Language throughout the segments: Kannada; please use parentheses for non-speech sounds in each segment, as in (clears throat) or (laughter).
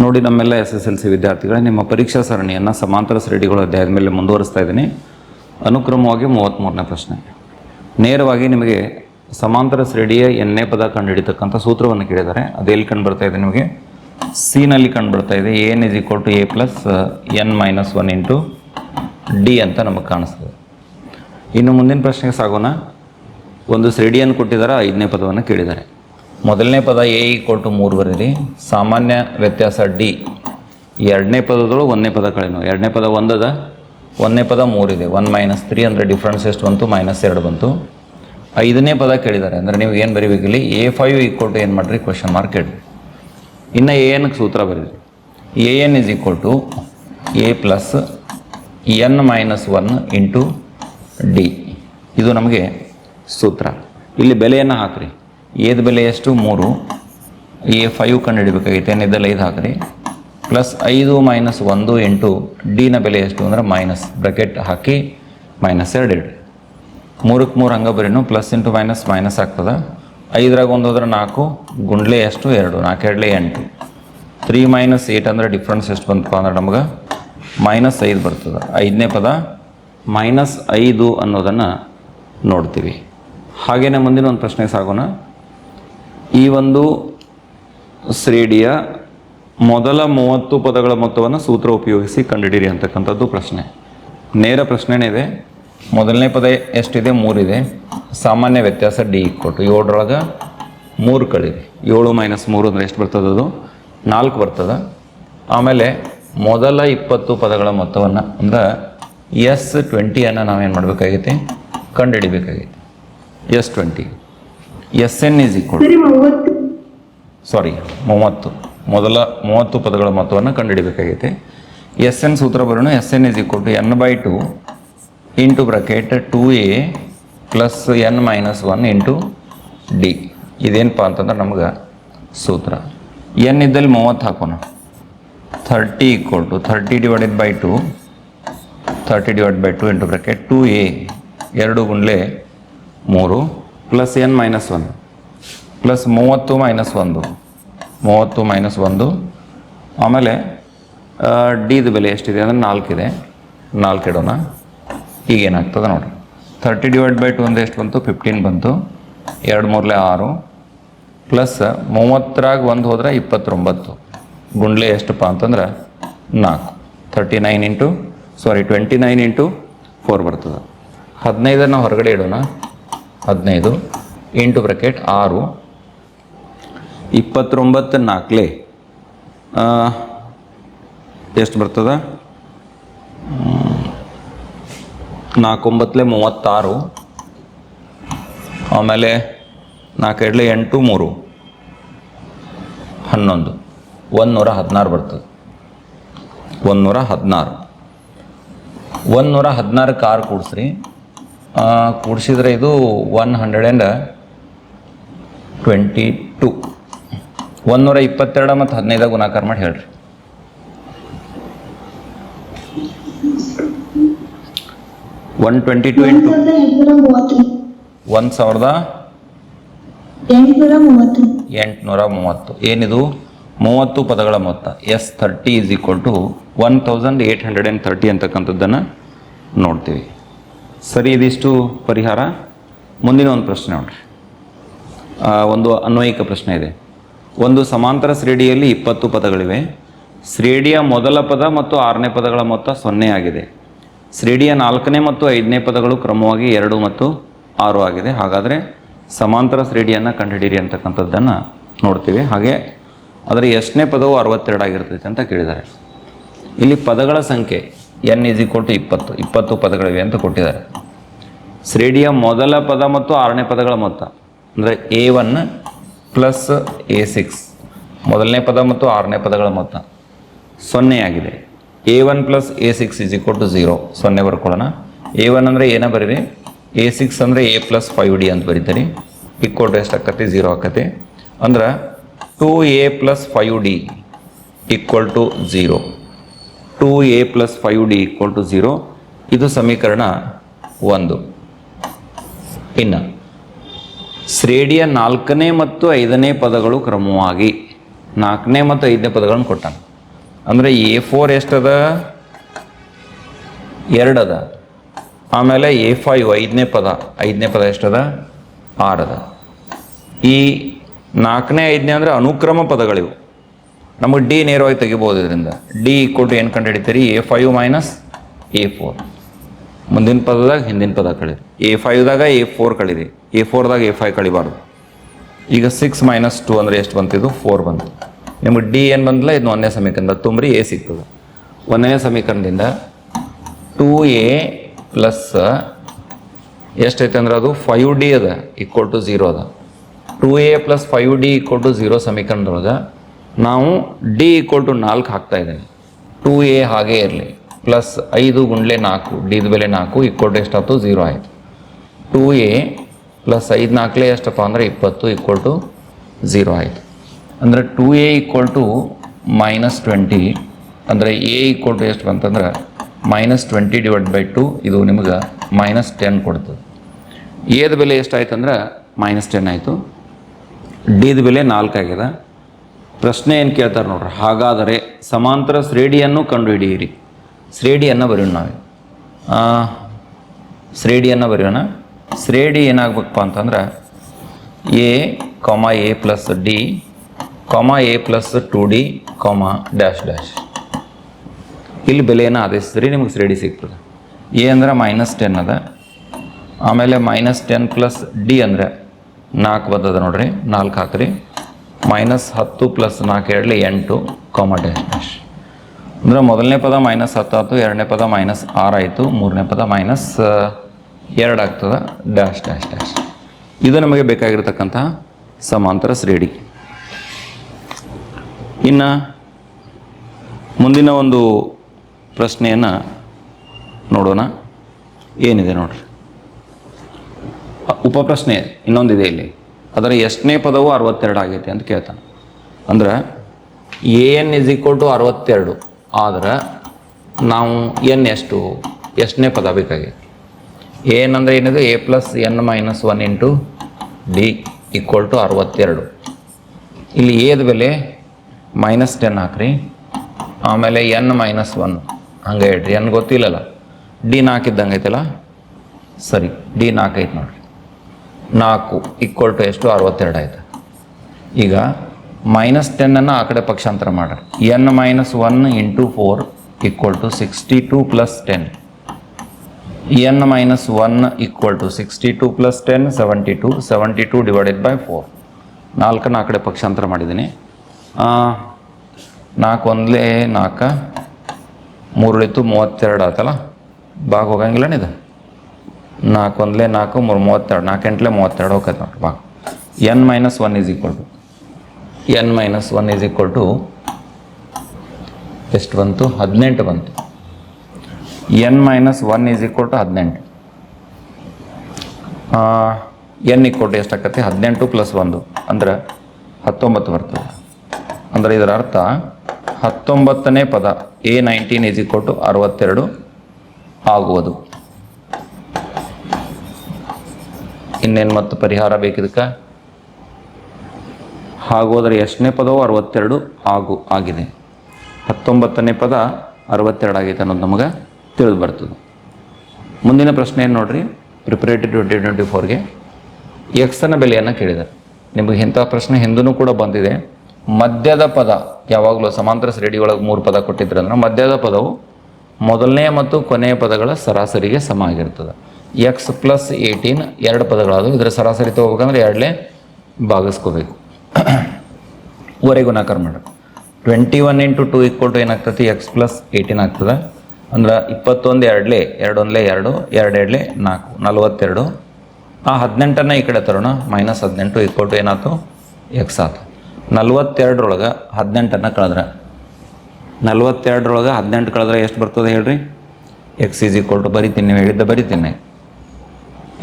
ನೋಡಿ ನಮ್ಮೆಲ್ಲ ಎಸ್ ಎಸ್ ಎಲ್ ಸಿ ವಿದ್ಯಾರ್ಥಿಗಳೇ, ನಿಮ್ಮ ಪರೀಕ್ಷಾ ಸರಣಿಯನ್ನು ಸಮಾಂತರ ಶ್ರೇಣಿಗಳು ಅಧ್ಯಾಯದ ಮೇಲೆ ಮುಂದುವರಿಸ್ತಾ ಇದ್ದೀನಿ. ಅನುಕ್ರಮವಾಗಿ ಮೂವತ್ತ್ಮೂರನೇ ಪ್ರಶ್ನೆ. ನೇರವಾಗಿ ನಿಮಗೆ ಸಮಾಂತರ ಶ್ರೇಣಿಯ ಎನ್ನೇ ಪದ ಕಂಡುಹಿಡಿತಕ್ಕಂಥ ಸೂತ್ರವನ್ನು ಕೇಳಿದ್ದಾರೆ. ಅದು ಎಲ್ಲಿ ಕಂಡು ಬರ್ತಾ ಇದೆ ನಿಮಗೆ? ಸಿನಲ್ಲಿ ಕಂಡು ಬರ್ತಾ ಇದೆ. N is equal to A plus N minus one into D ಅಂತ ನಮಗೆ ಕಾಣಿಸ್ತದೆ. ಇನ್ನು ಮುಂದಿನ ಪ್ರಶ್ನೆಗೆ ಸಾಗೋಣ. ಒಂದು ಶ್ರೇಣಿಯನ್ನು ಕೊಟ್ಟಿದ್ದಾರೆ, ಐದನೇ ಪದವನ್ನು ಕೇಳಿದ್ದಾರೆ. ಮೊದಲನೇ ಪದ ಎ ಈಕ್ವಲ್ ಟು ಮೂರು ಬರೀರಿ. ಸಾಮಾನ್ಯ ವ್ಯತ್ಯಾಸ ಡಿ. ಎರಡನೇ ಪದದೊಳಗೆ ಒಂದನೇ ಪದ ಕಳೆನು. ಎರಡನೇ ಪದ ಒಂದದ, ಒಂದನೇ ಪದ ಮೂರಿದೆ. ಒನ್ ಮೈನಸ್ ತ್ರೀ ಅಂದರೆ ಡಿಫ್ರೆನ್ಸ್ ಎಷ್ಟು ಬಂತು? ಮೈನಸ್ ಎರಡು ಬಂತು. ಐದನೇ ಪದ ಕೇಳಿದ್ದಾರೆ. ಅಂದರೆ ನೀವು ಏನು ಬರೀಬೇಕಿಲ್ಲಿ? ಎ ಫೈವ್ ಈಕ್ವಲ್ ಟು ಏನು ಮಾಡಿರಿ? ಕ್ವಶನ್ ಮಾರ್ಕ್ ಕೇಳಿರಿ ಇನ್ನು ಎ ಎನ್ಗೆ ಸೂತ್ರ ಬರೀರಿ. A N is equal to A plus N minus one into D. ಇದು ನಮಗೆ ಸೂತ್ರ. ಇಲ್ಲಿ ಬೆಲೆಯನ್ನು ಹಾಕ್ರಿ. ಏದ ಬೆಲೆ ಎಷ್ಟು? ಮೂರು. ಎ ಫೈವ್ ಕಂಡು ಹಿಡಿಬೇಕಾಗಿತ್ತು. ಏನಿದ್ದಲ್ಲಿ ಐದು ಹಾಕಿರಿ. ಪ್ಲಸ್ ಐದು ಮೈನಸ್ ಒಂದು ಎಂಟು. ಡಿನ ಬೆಲೆ ಎಷ್ಟು ಅಂದ್ರೆ ಮೈನಸ್ ಬ್ರಕೆಟ್ ಹಾಕಿ ಮೈನಸ್ ಎರಡು ಇಡ್ರಿ. ಮೂರಕ್ಕೆ ಮೂರು ಹಂಗೆ ಬರೀನು. ಪ್ಲಸ್ ಇಂಟು ಮೈನಸ್ ಮೈನಸ್ ಆಗ್ತದೆ. ಐದರಾಗ ಒಂದು ಹೋದ್ರೆ ನಾಲ್ಕು. ಗುಂಡ್ಲೆ ಎಷ್ಟು? ಎರಡು. ನಾಲ್ಕು ಎರಡಲೆ ಎಂಟು. ತ್ರೀ ಮೈನಸ್ ಏಟ್ ಅಂದರೆ ಡಿಫ್ರೆನ್ಸ್ ಎಷ್ಟು ಬಂತಪ್ಪ ಅಂದ್ರೆ ನಮ್ಗೆ? ಮೈನಸ್ ಐದು ಬರ್ತದೆ. ಐದನೇ ಪದ ಮೈನಸ್ ಐದು ಅನ್ನೋದನ್ನು ನೋಡ್ತೀವಿ. ಹಾಗೆಯೇ ಮುಂದಿನ ಒಂದು ಪ್ರಶ್ನೆಗೆ ಸಾಗೋಣ. ಈ ಒಂದು ಶ್ರೇಣಿಯ ಮೊದಲ ಮೂವತ್ತು ಪದಗಳ ಮೊತ್ತವನ್ನು ಸೂತ್ರ ಉಪಯೋಗಿಸಿ ಕಂಡುಹಿಡಿರಿ ಅಂತಕ್ಕಂಥದ್ದು ಪ್ರಶ್ನೆ. ನೇರ ಪ್ರಶ್ನೆನೇ ಇದೆ. ಮೊದಲನೇ ಪದ ಎಷ್ಟಿದೆ? ಮೂರಿದೆ. ಸಾಮಾನ್ಯ ವ್ಯತ್ಯಾಸ ಡಿ ಕೊಟ್ಟು ಏಳರೊಳಗೆ ಮೂರು ಕಳೀರಿ ಏಳು ಮೈನಸ್ ಮೂರು ಅಂದರೆ ಎಷ್ಟು ಬರ್ತದೆ ಅದು? ನಾಲ್ಕು ಬರ್ತದೆ. ಆಮೇಲೆ ಮೊದಲ ಇಪ್ಪತ್ತು ಪದಗಳ ಮೊತ್ತವನ್ನು ಅಂದ್ರೆ ಎಸ್ ಟ್ವೆಂಟಿಯನ್ನು ನಾವೇನು ಮಾಡಬೇಕಾಗೈತಿ? ಕಂಡುಹಿಡಿಬೇಕಾಗೈತಿ. S twenty. S N is equal ಸರಿ ಮೂವತ್ತು. ಮೊದಲ ಮೂವತ್ತು ಪದಗಳ ಮೊತ್ತವನ್ನು ಕಂಡುಹಿಡಬೇಕಾಗೈತೆ. ಎಸ್ ಎನ್ ಸೂತ್ರ ಬರೋಣ. S N is equal to N by two into bracket two A plus N minus one into D ಇದೇನಪ್ಪ ಅಂತಂದ್ರೆ ನಮ್ಗೆ ಸೂತ್ರ. ಎನ್ ಇದ್ದಲ್ಲಿ ಮೂವತ್ತು ಹಾಕೋಣ. Thirty equal to thirty divided by two thirty divide by two into bracket two A ಎರಡು ಗುಂಡ್ಲೆ ಮೂರು. Plus N minus one plus ಮೂವತ್ತು ಮೈನಸ್ ಒಂದು. ಮೂವತ್ತು ಮೈನಸ್ ಒಂದು. ಆಮೇಲೆ ಡಿದು ಬೆಲೆ ಎಷ್ಟಿದೆ ಅಂದರೆ ನಾಲ್ಕಿದೆ ನಾಲ್ಕು ಇಡೋಣ. ಈಗ ಏನಾಗ್ತದೆ ನೋಡಿ ತರ್ಟಿ ಡಿವೈಡ್ ಬೈ ಟು ಅಂದರೆ ಎಷ್ಟು ಬಂತು? ಫಿಫ್ಟೀನ್ ಬಂತು. ಎರಡು ಮೂರಲೆ ಆರು. ಪ್ಲಸ್ ಮೂವತ್ತರಾಗ ಒಂದು ಹೋದ್ರೆ ಇಪ್ಪತ್ತೊಂಬತ್ತು. ಗುಂಡ್ಲೆ ಎಷ್ಟಪ್ಪ ಅಂತಂದ್ರೆ ನಾಲ್ಕು. Thirty nine into sorry twenty nine into four ಬರ್ತದೆ. ಹದಿನೈದನ್ನು ಹೊರಗಡೆ ಇಡೋಣ. ಹದಿನೈದು, ಎಂಟು ಬ್ರಕೆಟ್, ಆರು. ಇಪ್ಪತ್ತೊಂಬತ್ತು ನಾಲ್ಕಲೆ. ಎಷ್ಟು ಬರ್ತದೆ? ನಾಲ್ಕೊಂಬತ್ತಲೆ ಮೂವತ್ತಾರು. ಆಮೇಲೆ ನಾಲ್ಕೆರಡಲೆ ಎಂಟು, ಮೂರು. ಹನ್ನೊಂದು. ಒಂದುನೂರ ಹದಿನಾರು ಬರ್ತದೆ. ಒಂದುನೂರ ಹದಿನಾರು. ಒಂದುನೂರ ಹದಿನಾರು ಕಾರ್ ಕೂಡಿಸ್ರಿ. ಕೂಡಿಸಿದ್ರೆ ಇದು one hundred and twenty two ಒಂದುನೂರ ಇಪ್ಪತ್ತೆರಡು ಮತ್ತು ಹದಿನೈದಾಗ ಗುಣಾಕಾರ ಮಾಡಿ ಹೇಳ್ರಿ. ಒನ್ ಟ್ವೆಂಟಿ ಟು ಒಂದ್ ಇಂಟು ಸಾವಿರದ ಎಂಟುನೂರ ಮೂವತ್ತು. ಒಂದು ಸಾವಿರದ ಎಂಟುನೂರ ಮೂವತ್ತು. ಏನಿದು? ಮೂವತ್ತು ಪದಗಳ ಮೊತ್ತ. S thirty is equal to one thousand eight hundred and thirty ಅಂತಕ್ಕಂಥದ್ದನ್ನು ನೋಡ್ತೀವಿ. ಸರಿ, ಇದಿಷ್ಟು ಪರಿಹಾರ. ಮುಂದಿನ ಒಂದು ಪ್ರಶ್ನೆ ನೋಡ್ರಿ. ಒಂದು ಅನ್ವಯಿಕ ಪ್ರಶ್ನೆ ಇದೆ. ಒಂದು ಸಮಾಂತರ ಶ್ರೇಣಿಯಲ್ಲಿ ಇಪ್ಪತ್ತು ಪದಗಳಿವೆ. ಶ್ರೇಣಿಯ ಮೊದಲ ಪದ ಮತ್ತು ಆರನೇ ಪದಗಳ ಮೊತ್ತ ಸೊನ್ನೆ ಆಗಿದೆ. ಶ್ರೇಣಿಯ ನಾಲ್ಕನೇ ಮತ್ತು ಐದನೇ ಪದಗಳು ಕ್ರಮವಾಗಿ ಎರಡು ಮತ್ತು ಆರು ಆಗಿದೆ. ಹಾಗಾದರೆ ಸಮಾಂತರ ಶ್ರೇಣಿಯನ್ನು ಕಂಡುಹಿಡಿಯಿರಿ ಅಂತಕ್ಕಂಥದ್ದನ್ನು ನೋಡ್ತೀವಿ. ಹಾಗೆ ಅದರ ಎಷ್ಟನೇ ಪದವು ಅರವತ್ತೆರಡು ಆಗಿರ್ತೈತೆ ಅಂತ ಕೇಳಿದ್ದಾರೆ. ಇಲ್ಲಿ ಪದಗಳ ಸಂಖ್ಯೆ ಎನ್ ಇಸ್ ಈಕ್ವಲ್ ಟು ಇಪ್ಪತ್ತು. ಇಪ್ಪತ್ತು ಪದಗಳಿವೆ ಅಂತ ಕೊಟ್ಟಿದ್ದಾರೆ. ಶ್ರೇಣಿಯ ಮೊದಲ ಪದ ಮತ್ತು ಆರನೇ ಪದಗಳ ಮೊತ್ತ. ಅಂದರೆ A one plus A six ಮೊದಲನೇ ಪದ ಮತ್ತು ಆರನೇ ಪದಗಳ ಮೊತ್ತ. ಸೊನ್ನೆಯಾಗಿದೆ A one plus A six is equal to zero ಸೊನ್ನೆ ಬರ್ಕೊಳ್ಳೋಣ. ಎ ಒನ್ ಅಂದರೆ ಏನ ಬರೀರಿ? ಎ ಸಿಕ್ಸ್ ಅಂದರೆ ಎ ಪ್ಲಸ್ ಫೈವ್ ಡಿ ಅಂತ ಬರೀತಾರೆ. ಈಕ್ವಲ್ ಟು ಎಷ್ಟು ಆಕತಿ? ಝೀರೋ ಆಕತಿ. ಅಂದ್ರೆ two A plus five D equal to zero two A plus five D equal to zero ಇದು ಸಮೀಕರಣ ಒಂದು. ಇನ್ನು ಶ್ರೇಣಿಯ ನಾಲ್ಕನೇ ಮತ್ತು ಐದನೇ ಪದಗಳು ಕ್ರಮವಾಗಿ, ನಾಲ್ಕನೇ ಮತ್ತು ಐದನೇ ಪದಗಳನ್ನು ಕೊಟ್ಟಾನ. ಅಂದರೆ ಎ ಫೋರ್ ಎಷ್ಟದ? ಎರಡದ. ಆಮೇಲೆ ಎ ಫೈವ್ ಐದನೇ ಪದ ಐದನೇ ಪದ ಎಷ್ಟದ? ಆರದ. ಈ ನಾಲ್ಕನೇ ಐದನೇ ಅಂದರೆ ಅನುಕ್ರಮ ಪದಗಳಿವು. ನಮಗೆ ಡಿ ನೇರವಾಗಿ ತೆಗಿಬೋದು ಇದರಿಂದ ಡಿ ಈಕ್ವಲ್ ಟು ಏನು ಕಂಡು ಹಿಡಿತೀರಿ A five minus A four ಮುಂದಿನ ಪದದಾಗ, ಹಿಂದಿನ ಪದ ಕಳೀರಿ. ಎ ಫೈವ್ದಾಗ ಎ ಫೋರ್ ಕಳೀರಿ. ಎ ಫೋರ್ದಾಗ ಎ ಫೈವ್ ಕಳಿಬಾರ್ದು. ಈಗ ಸಿಕ್ಸ್ ಮೈನಸ್ ಟು ಅಂದರೆ ಎಷ್ಟು ಬಂತಿದ್ದು? ಫೋರ್ ಬಂತು. ನಿಮಗೆ ಡಿ ಏನು ಬಂದಿಲ್ಲ ಇದು ಒಂದನೇ ಸಮೀಕರಣದ ತುಂಬ್ರಿ ಎ ಸಿಗ್ತದೆ. ಒಂದನೇ ಸಮೀಕರಣದಿಂದ ಟೂ ಎ ಪ್ಲಸ್ ಎಷ್ಟೈತೆ ಅಂದ್ರೆ ಅದು? ಫೈವ್ ಡಿ ಅದ ಈಕ್ವಲ್ ಟು ಝೀರೋ ಅದ. Two A plus five D equal to zero ಸಮೀಕರಣದೊಳಗೆ ನಾವು ಡಿ ಈಕ್ವಲ್ ಟು ನಾಲ್ಕು ಹಾಕ್ತಾ ಇದ್ದೇನೆ ಟೂ ಎ ಹಾಗೇ ಇರಲಿ. ಪ್ಲಸ್ ಐದು ಗುಂಡ್ಲೆ ನಾಲ್ಕು ಡಿದ ಬೆಲೆ ನಾಲ್ಕು ಈಕ್ವಲ್ ಟು ಎಷ್ಟಾಯ್ತು ಝೀರೋ ಆಯಿತು. ಟೂ ಎ ಪ್ಲಸ್ ಐದು ನಾಲ್ಕಲೇ ಎಷ್ಟಪ್ಪ ಅಂದರೆ ಇಪ್ಪತ್ತು ಈಕ್ವಲ್ ಟು ಝೀರೋ ಆಯಿತು. ಅಂದರೆ two a equal to minus twenty ಅಂದರೆ ಎ ಈಕ್ವಲ್ ಟು ಎಷ್ಟು ಬಂತಂದ್ರೆ minus twenty divide by two ಇದು ನಿಮ್ಗೆ ಮೈನಸ್ ಟೆನ್ ಕೊಡ್ತದೆ. ಎದ ಬೆಲೆ ಎಷ್ಟಾಯ್ತು ಅಂದ್ರೆ ಮೈನಸ್ ಟೆನ್ ಆಯಿತು. ಡಿದ ಬೆಲೆ ನಾಲ್ಕು ಆಗ್ಯದ ಪ್ರಶ್ನೆ ಏನು ಕೇಳ್ತಾರೆ ನೋಡ್ರಿ? ಹಾಗಾದರೆ ಸಮಾಂತರ ಶ್ರೇಣಿಯನ್ನು ಕಂಡುಹಿಡಿಯಿರಿ. ಶ್ರೇಡಿಯನ್ನು ಬರೆಯೋಣ ನಾವು ಶ್ರೇಡಿಯನ್ನು ಬರೆಯೋಣ. ಶ್ರೇಡಿ ಏನಾಗಬೇಕಪ್ಪ ಅಂತಂದ್ರೆ, a, comma, a plus d, comma, a plus two d, comma, dash dash. ಇಲ್ಲಿ ಬೆಲೆಯನ್ನು ಆದೇಶಿಸ್ರಿ ನಿಮಗೆ ಶ್ರೇಡಿ ಸಿಗ್ತದೆ. ಎ ಅಂದರೆ ಮೈನಸ್ ಟೆನ್ ಅದ. ಆಮೇಲೆ ಮೈನಸ್ ಟೆನ್ ಪ್ಲಸ್ ಡಿ ಅಂದರೆ ನಾಲ್ಕು ಬರ್ತದೆ ನೋಡ್ರಿ, ನಾಲ್ಕು ಹಾಕ್ರಿ. ಮೈನಸ್ ಹತ್ತು ಪ್ಲಸ್ ನಾಲ್ಕು ಎರಡಲಿ ಎಂಟು ಕಾಮ ಡ್ಯಾಶ್ ಅಂದರೆ ಮೊದಲನೇ ಪದ ಮೈನಸ್ ಹತ್ತು ಆಯ್ತು, ಎರಡನೇ ಪದ ಮೈನಸ್ ಆರು ಆಯಿತು, ಮೂರನೇ ಪದ ಮೈನಸ್ ಎರಡು ಆಗ್ತದೆ ಡ್ಯಾಶ್ ಡ್ಯಾಶ್ ಡ್ಯಾಶ್ ಇದು ನಮಗೆ ಬೇಕಾಗಿರ್ತಕ್ಕಂತಹ ಸಮಾಂತರ ಶ್ರೇಡಿ ಇನ್ನು ಮುಂದಿನ ಒಂದು ಪ್ರಶ್ನೆಯನ್ನು ನೋಡೋಣ. ಏನಿದೆ ನೋಡ್ರಿ. ಉಪಪ್ರಶ್ನೆ, ಇನ್ನೊಂದಿದೆ ಇಲ್ಲಿ. ಅದರ ಎಷ್ಟನೇ ಪದವು ಅರವತ್ತೆರಡು ಆಗೈತೆ ಅಂತ ಕೇಳ್ತಾನೆ. ಅಂದ್ರೆ a n is equal to ಅರವತ್ತೆರಡು. ಆದ್ರೆ ನಾವು ಎನ್ ಎಷ್ಟು? ಎಷ್ಟನೇ ಪದ ಬೇಕಾಗೈತೆ ಎನ್ ಅಂದರೆ ಏನಿದೆ? A plus n minus one into d equal to ಅರವತ್ತೆರಡು. ಇಲ್ಲಿ ಎದ ಬೆಲೆ ಮೈನಸ್ ಟೆನ್ ಹಾಕ್ರಿ. ಆಮೇಲೆ ಎನ್ ಮೈನಸ್ ಒನ್ ಹಂಗೆ ಹೇಳ್ರಿ. ಎನ್ ಗೊತ್ತಿಲ್ಲಲ್ಲ. ಡಿ ನಾಲ್ಕು ಇದ್ದಂಗೆ ಐತಲ್ಲ? ಸರಿ. ಡಿ ನಾಲ್ಕು ಐತೆ ನೋಡ್ರಿ. ನಾಲ್ಕು ಈಕ್ವಲ್ ಟು ಎಷ್ಟು? ಅರವತ್ತೆರಡು ಆಯಿತು. ಈಗ ಮೈನಸ್ ಟೆನ್ನನ್ನು ಆ ಕಡೆ ಪಕ್ಷಾಂತರ ಮಾಡ್ರಿ n minus one into four equal to sixty two plus ten n minus one equal to sixty two plus ten seventy two seventy two divided by four ನಾಲ್ಕನ್ನು ಆ ಕಡೆ ಪಕ್ಷಾಂತರ ಮಾಡಿದ್ದೀನಿ. ನಾಲ್ಕು ಒಂದಲೇ ನಾಲ್ಕು ಮೂರುಳಿತು ಮೂವತ್ತೆರಡು ಆಯ್ತಲ್ಲ ಬಾಗ ಹೋಗಂಗಿಲ್ಲ ಇದು? ನಾಲ್ಕು ಒಂದಲೇ ನಾಲ್ಕು, ಮೂರು ಮೂವತ್ತೆರಡು, ನಾಲ್ಕು ಎಂಟ್ಲೆ ಮೂವತ್ತೆರಡು ಹೋಗತ್ತೆ ನೋಡಿ ಬಾ n minus one is equal to n minus one is equal to ಎಷ್ಟು ಬಂತು? ಹದಿನೆಂಟು ಬಂತು. N minus one is equal to ಹದಿನೆಂಟು. ಎನ್ ಈಕ್ವಲ್ ಟು ಎಷ್ಟಾಗತ್ತೆ? ಹದಿನೆಂಟು ಪ್ಲಸ್ ಒಂದು ಅಂದ್ರೆ ಹತ್ತೊಂಬತ್ತು ಬರ್ತದೆ. ಅಂದರೆ ಇದರ ಅರ್ಥ ಹತ್ತೊಂಬತ್ತನೇ ಪದ a nineteen is equal to ಅರವತ್ತೆರಡು ಆಗುವುದು. ಇನ್ನೇನು ಮತ್ತು ಪರಿಹಾರ ಬೇಕಿದಕ್ಕೆ ಹಾಗೋದರೆ ಎಷ್ಟನೇ ಪದವು ಅರವತ್ತೆರಡು ಆಗು ಆಗಿದೆ. ಹತ್ತೊಂಬತ್ತನೇ ಪದ ಅರವತ್ತೆರಡು ಆಗೈತೆ ಅನ್ನೋದು ನಮಗೆ ತಿಳಿದು ಬರ್ತದೆ. ಮುಂದಿನ ಪ್ರಶ್ನೆ ಏನು ನೋಡ್ರಿ? ಪ್ರಿಪರೇಟರಿ ಟ್ವೆಂಟಿ ಟ್ವೆಂಟಿ ಫೋರ್ಗೆ ಎಕ್ಸನ ಬೆಲೆಯನ್ನು ಕೇಳಿದ್ದಾರೆ. ನಿಮಗೆ ಇಂಥ ಪ್ರಶ್ನೆ ಹಿಂದೂ ಕೂಡ ಬಂದಿದೆ. ಮಧ್ಯದ ಪದ ಯಾವಾಗಲೂ ಸಮಾಂತರ ಶ್ರೇಣಿ ಒಳಗೆ ಮೂರು ಪದ ಕೊಟ್ಟಿದ್ರು ಅಂದ್ರೆ ಮಧ್ಯದ ಪದವು ಮೊದಲನೇ ಮತ್ತು ಕೊನೆಯ ಪದಗಳ ಸರಾಸರಿಗೆ ಸಮ ಆಗಿರ್ತದೆ. ಎಕ್ಸ್ ಪ್ಲಸ್ ಏಯ್ಟೀನ್ ಎರಡು ಪದಗಳಾದವು. ಇದರ ಸರಾಸರಿ ತೊಗೋಬೇಕಂದ್ರೆ ಎರಡಲೇ ಭಾಗಿಸ್ಕೋಬೇಕು. (clears throat) ವರೆಗೂ ಗುಣಾಕಾರ ಮಾಡಬೇಕು. Twenty one into two equal to ಏನಾಗ್ತೈತಿ ಎಕ್ಸ್ ಪ್ಲಸ್ ಏಯ್ಟೀನ್ ಆಗ್ತದೆ. ಅಂದ್ರೆ ಇಪ್ಪತ್ತೊಂದು ಎರಡಲೇ ಎರಡು ಒಂದಲೇ ಎರಡು ಎರಡು ಎರಡಲೇ ನಾಲ್ಕು, ನಲ್ವತ್ತೆರಡು. ಆ ಹದಿನೆಂಟನ್ನು ಈ ಕಡೆ ತರೋಣ. ಮೈನಸ್ ಹದಿನೆಂಟು ಈಕ್ವಲ್ ಟು ಏನಾಯ್ತು? ಎಕ್ಸ್ ಆಯ್ತು. ನಲ್ವತ್ತೆರಡರೊಳಗೆ ಹದಿನೆಂಟನ್ನು ಕಳೆದ್ರೆ. ನಲ್ವತ್ತೆರಡರೊಳಗೆ ಹದಿನೆಂಟು ಕಳೆದ್ರೆ ಎಷ್ಟು ಬರ್ತದೆ ಹೇಳ್ರಿ? ಎಕ್ಸ್ ಈಸ್ ಈಕ್ವಲ್ ಟು ಬರಿತೀನಿ, ನೀವು ಹೇಳಿದ್ದ ಬರಿತೀನಿ.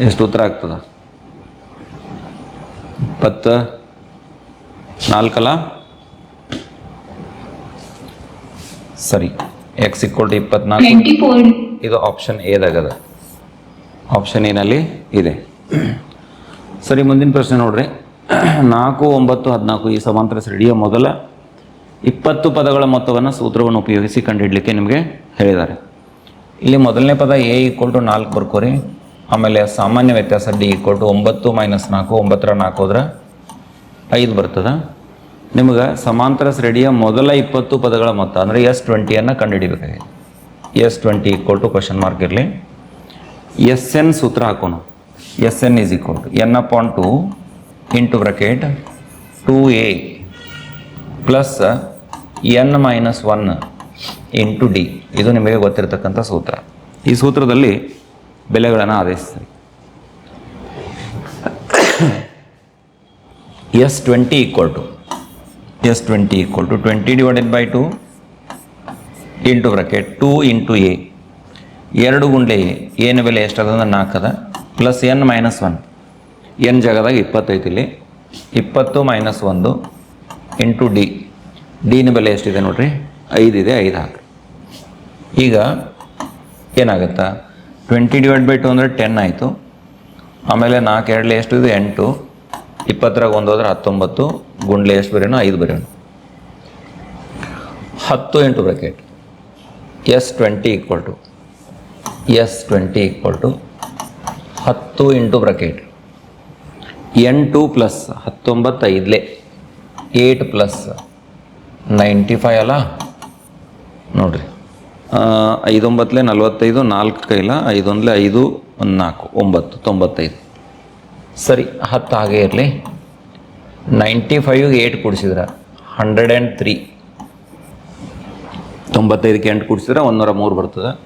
ಎಷ್ಟು ಉತ್ತರ ಆಗ್ತದ? ಇಪ್ಪತ್ತು ನಾಲ್ಕಲ್ಲ? ಸರಿ ಎಕ್ಸ್ ಇಕ್ವಲ್ ಟು ಇಪ್ಪತ್ನಾಲ್ಕು. ಇದು ಆಪ್ಷನ್ ಎದಾಗದ ಆಪ್ಷನ್ ಏನಲ್ಲಿ ಇದೆ. ಸರಿ ಮುಂದಿನ ಪ್ರಶ್ನೆ ನೋಡ್ರಿ. ನಾಲ್ಕು ಒಂಬತ್ತು ಹದಿನಾಲ್ಕು ಈ ಸಮಾಂತರ ಶ್ರೇಣಿಯ ಮೊದಲ ಇಪ್ಪತ್ತು ಪದಗಳ ಮೊತ್ತವನ್ನು ಸೂತ್ರವನ್ನು ಉಪಯೋಗಿಸಿ ಕಂಡುಹಿಡಲಿಕ್ಕೆ ನಿಮಗೆ ಹೇಳಿದ್ದಾರೆ. ಇಲ್ಲಿ ಮೊದಲನೇ ಪದ ಎ ಈಕ್ವಲ್ ಟು ನಾಲ್ಕು ಬರ್ಕೋರಿ. ಆಮೇಲೆ ಸಾಮಾನ್ಯ ವ್ಯತ್ಯಾಸ ಡಿ ಈಕ್ವಲ್ ಟು ಒಂಬತ್ತು ಮೈನಸ್ ನಾಲ್ಕು, ಒಂಬತ್ತರ ನಾಲ್ಕು ಹೋದ್ರೆ ಐದು ಬರ್ತದೆ. ನಿಮಗೆ ಸಮಾಂತರ ಶ್ರೇಣಿಯ ಮೊದಲ ಇಪ್ಪತ್ತು ಪದಗಳ ಮೊತ್ತ, ಅಂದರೆ ಎಸ್ ಟ್ವೆಂಟಿಯನ್ನು ಕಂಡುಹಿಡಿಬೇಕಾಗಿದೆ. S twenty equal to question mark ಇರಲಿ. ಎಸ್ ಎನ್ ಸೂತ್ರ ಹಾಕೋಣ. S n is equal to n on two into bracket two a plus n minus one into d ಇದು ನಿಮಗೆ ಗೊತ್ತಿರತಕ್ಕಂಥ ಸೂತ್ರ. ಈ ಸೂತ್ರದಲ್ಲಿ ಬೆಲೆಗಳನ್ನು ಆದೇಶಿಸಿ s twenty equal to s twenty equal to twenty divided by two into bracket two into a ಎರಡು ಗುಂಡೆ ಎ ಏನು ಬೆಲೆ ಎಷ್ಟದ ಅಂದ್ರೆ ನಾಲ್ಕು ಅದ. Plus n minus one n ಜಾಗದಾಗ ಇಪ್ಪತ್ತೈತಿ ಇಲ್ಲಿ. ಇಪ್ಪತ್ತು ಮೈನಸ್ ಒಂದು ಇಂಟು ಡಿ ಡಿನ ಬೆಲೆ ಎಷ್ಟಿದೆ ನೋಡ್ರಿ? ಐದಿದೆ ಐದು ಹಾಕಿ ಈಗ ಏನಾಗುತ್ತಾ? ಟ್ವೆಂಟಿ ಡಿವೈಡ್ ಬೈ ಟು ಅಂದರೆ ಟೆನ್ ಆಯಿತು. ಆಮೇಲೆ ನಾಲ್ಕು ಎರಡಲೆ ಎಷ್ಟು ಇದೆ? ಎಂಟು. ಇಪ್ಪತ್ತರಾಗ ಒಂದು ಹೋದ್ರೆ ಹತ್ತೊಂಬತ್ತು. ಗುಂಡ್ಲೆ ಎಷ್ಟು ಬರೆಯೋಣ? ಐದು ಬರೆಯೋಣ. ಹತ್ತು ಎಂಟು bracket. S twenty equal to. S twenty equal to. ಹತ್ತು ಇಂಟು ಬ್ರಕೆಟ್. ಎಂಟು ಪ್ಲಸ್ ಹತ್ತೊಂಬತ್ತು ಐದಲೇ. ಏಟ್ ಪ್ಲಸ್ ನೈಂಟಿ ಫೈವ್ ಅಲ್ಲ? ನೋಡ್ರಿ. ಐದೊಂಬತ್ತಲೇ ನಲವತ್ತೈದು, ನಾಲ್ಕು ಕೈಲ, ಐದೊಂದಲೇ ಐದು ಒಂದು ನಾಲ್ಕು, ಒಂಬತ್ತು, ತೊಂಬತ್ತೈದು. ಸರಿ, ಹತ್ತು ಹಾಗೆ ಇರಲಿ. ನೈಂಟಿ ಫೈವ್ಗೆ ಏಟ್ ಕೊಡಿಸಿದ್ರೆ. Hundred and three. ತೊಂಬತ್ತೈದಕ್ಕೆ ಎಂಟು ಕೂಡಿಸಿದ್ರೆ ಒಂದೂರ ಮೂರು ಬರ್ತದೆ.